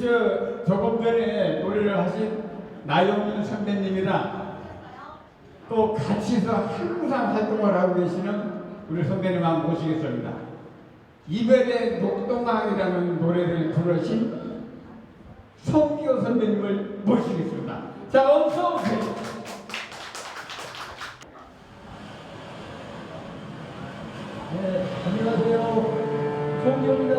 저 조금 전에 노래를 하신 나영민 선배님이랑 또 같이서 항상 활동을 하고 계시는 우리 선배님 한번 모시겠습니다. 이별의 녹동강이라는 노래를 부르신 성기호 선배님을 모시겠습니다. 자, 어서 오세요. 네, 안녕하세요. 송기호입니다.